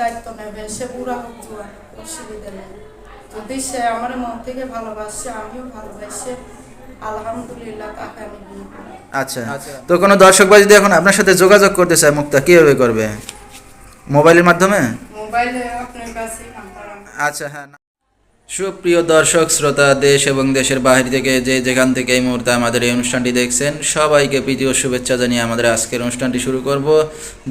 দায়িত্ব নেবে সে বুড়া হোক জোয়ার অসুবিধা নেই যদি সে আমার মন থেকে ভালোবাসে আমিও ভালোবাসে। আলহামদুলিল্লাহ তাকে আমি বিয়ে করি। আচ্ছা তো কোনো দর্শক বা যদি এখন আপনার সাথে যোগাযোগ করতে চায় মুক্তা কীভাবে করবে? মোবাইলের মাধ্যমে? মোবাইলে আপনার কাছে আচ্ছা হ্যাঁ সুপ্রিয় দর্শক শ্রোতা দেশ এবং দেশের বাহির থেকে যে যেখান থেকে এই মুহূর্তে আমাদের এই অনুষ্ঠানটি দেখছেন সবাইকে প্রীতি ও শুভেচ্ছা জানিয়ে আমাদের আজকের অনুষ্ঠানটি শুরু করব।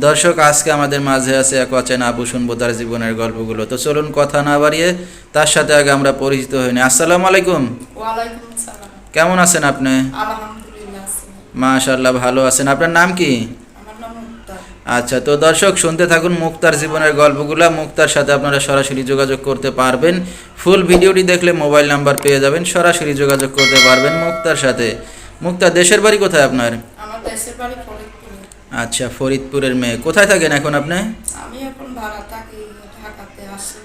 দর্শক আজকে আমাদের মাঝে আছে এক অচেনা আবু শুনব তার জীবনের গল্পগুলো। তো চলুন কথা না বাড়িয়ে তার সাথে আগে আমরা পরিচিত হইনি আসসালামু আলাইকুম। কেমন আছেন আপনি। মাশাআল্লাহ ভালো আছেন। আপনার নাম কি? আচ্ছা তো দর্শক শুনতে থাকুন মুক্তার জীবনের গল্পগুলো। মুক্তার সাথে আপনারা সরাসরি যোগাযোগ করতে পারবেন। ফুল ভিডিওটি দেখলে মোবাইল নাম্বার পেয়ে যাবেন সরাসরি যোগাযোগ করতে পারবেন মুক্তার সাথে। মুক্তা দেশের বাড়ি কোথায় আপনার? আমার দেশের বাড়ি আচ্ছা ফরিদপুরের মেয়ে। কোথায় থাকেন এখন আপনি? আমি এখন ভাড়া থাকি ঢাকাতে আসি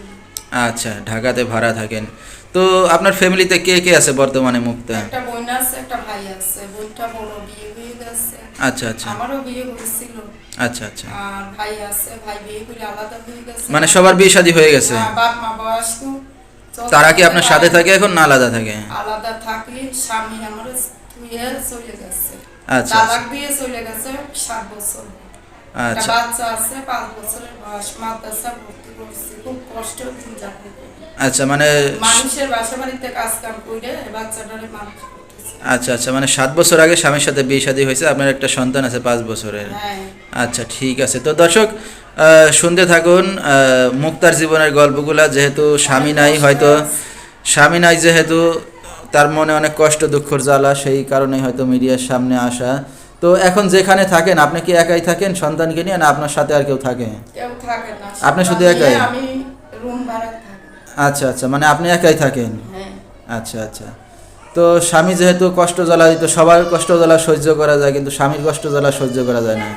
আচ্ছা ঢাকাতে ভাড়া থাকেন। তো আপনার ফ্যামিলিতে কে কে আছে বর্তমানে মুক্তা? একটা বোন আছে একটা ভাই আছে। বোনটা বড় বিয়ে হয়ে গেছে। আচ্ছা আচ্ছা। আমারও বিয়ে হয়েছিল। আচ্ছা আচ্ছা। আর ভাই আছে ভাই বিয়ে করে আলাদা হয়ে গেছে। মানে সবার বিয়ে শাদী হয়ে গেছে? হ্যাঁ, বাপ মা বয়স্ক। চলতে তারা কি আপনার সাথে থাকে এখন না আলাদা থাকে? আলাদা থাকি স্বামী আমার চলে গেছে। আচ্ছা তালাক দিয়ে চলে গেছে সাত বছর। আচ্ছা। বাচ্চা আছে পাঁচ বছরের বয়স। মাদ্রাসা ভর্তি করছি খুব কষ্ট দিন যাপন আচ্ছা মানে মানুষের বাসা বাড়িতে কাজ কাম করে বাচ্চাটারে মানুষ আচ্ছা আচ্ছা মানে সাত বছর আগে স্বামীর সাথে বিয়ে শাদী হয়েছে আপনার একটা সন্তান আছে পাঁচ বছরের। হ্যাঁ। আচ্ছা ঠিক আছে। তো দর্শক শুনতে থাকুন মুক্তার জীবনের গল্পগুলা যেহেতু স্বামী নাই হয়তো স্বামী নাই যেহেতু তার মনে অনেক কষ্ট দুঃখর জ্বালা সেই কারণেই হয়তো মিডিয়ার সামনে আসা। তো এখন যেখানে থাকেন আপনি কি একাই থাকেন সন্তানকে নিয়ে না আপনার সাথে আর কেউ থাকে? আপনি শুধু একাই? আচ্ছা আচ্ছা মানে আপনি একাই থাকেন? হ্যাঁ। আচ্ছা আচ্ছা। তো স্বামী যেহেতু কষ্ট জ্বালা দিত সবার কষ্ট জ্বালা সহ্য করা যায় কিন্তু স্বামীর কষ্ট জ্বালা সহ্য করা যায় না।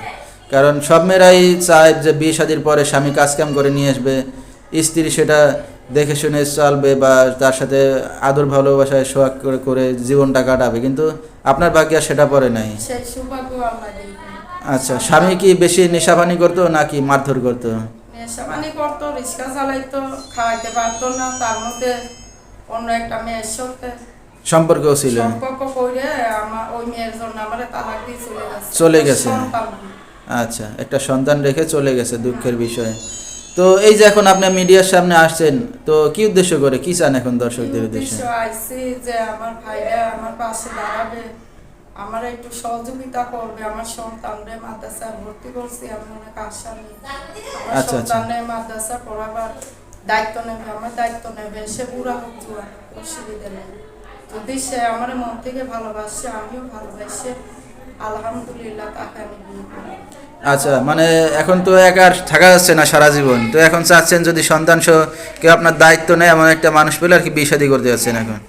কারণ সব মেয়েরাই চায় যে বিয়ে শাদির পরে স্বামী কাজকাম করে নিয়ে আসবে। স্ত্রী সেটা দেখে শুনে চলবে বা তার সাথে আদর ভালোবাসায় সোহাগ করে করে জীবনটা কাটাবে। কিন্তু আপনার ভাগ্যে আর সেটা পরে নাই। আচ্ছা স্বামী কি বেশি নেশাপানি করতো নাকি মারধর করতো? নেশাবানি করতো রিক্সা চালাইতো খাওয়াইতে পারতো না। তার মধ্যে অন্য একটা মেয়ের সাথে সম্পর্কও ছিল। সম্পর্ক করে আমার ওই মেয়ের জন্য আমার তালাক দিয়ে চলে গেছে। চলে গেছে। আচ্ছা একটা সন্তান রেখে চলে গেছে দুঃখের বিষয়ে। তো এই যে এখন আপনি মিডিয়ার সামনে আসছেন তো কি উদ্দেশ্য করে কি চান এখন দর্শকদের উদ্দেশ্যে? আইছি যে আমার ভাইরা আমার পাশে দাঁড়াবে আমার একটু সহযোগিতা করবে আমার সন্তানরে মাদ্রাসায় ভর্তি করছি আমি অনেক আশা নিই আমার আচ্ছা, আচ্ছা। সন্তানের মাদ্রাসা পড়াবার দায়িত্ব নেবে আমার দায়িত্ব নেবে সে বুড়া হোক হোক, অসুবিধা নেই। যদি সে আমার মন থেকে ভালোবাসে আমিও ভালোবাসে আলহামদুলিল্লাহ তাকে আমি বিয়ে করি আচ্ছা মানে এখন তো একা আর থাকা যাচ্ছে না সারা জীবন। তো এখন চাচ্ছেন যদি সন্তান সহ কেউ আপনার দায়িত্ব নেয় এমন একটা মানুষ পেলে আর কি বিষাদি করতে যাচ্ছেন এখন।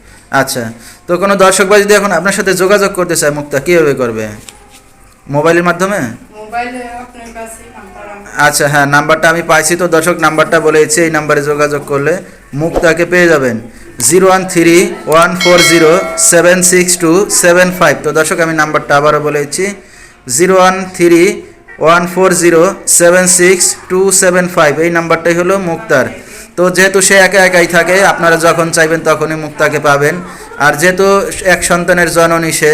আচ্ছা তো কোনো দর্শক বা যদি এখন আপনার সাথে যোগাযোগ করতে চায় মুক্তা কীভাবে করবে? মোবাইলের মাধ্যমে? আচ্ছা হ্যাঁ নাম্বারটা আমি পাইছি তো দর্শক নাম্বারটা বলেছি এই নাম্বারে যোগাযোগ করলে মুক্তাকে পেয়ে যাবেন। Zero one three one four zero seven six two seven five. তো দর্শক আমি নাম্বারটা আবারও বলেছি zero one three one four zero seven six two seven five এই নাম্বারটাই হলো মুক্তার। তো যেহেতু সে একা একাই থাকে আপনারা যখন চাইবেন তখনই মুক্তাকে পাবেন। আর যেহেতু এক সন্তানের জননী সে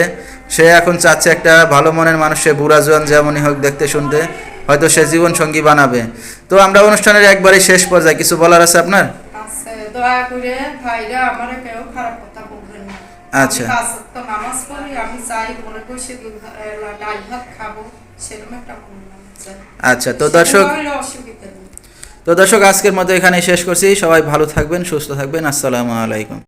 সে এখন চাচ্ছে একটা ভালো মনের মানুষ সে বুড়া জোয়ান যেমনই হোক দেখতে শুনতে হয়তো সে জীবন সঙ্গী বানাবে। তো আমরা অনুষ্ঠানের একবারে শেষ পর্যায়ে কিছু বলার আছে আপনার? আচ্ছা। আমি নামাজ পড়ি আমি চাই ভাত খাব। চাই। আচ্ছা। তো দর্শক তো দর্শক আজকের মতো এখানে শেষ করছি। সবাই ভালো থাকবেন সুস্থ থাকবেন। আসসালামু আলাইকুম।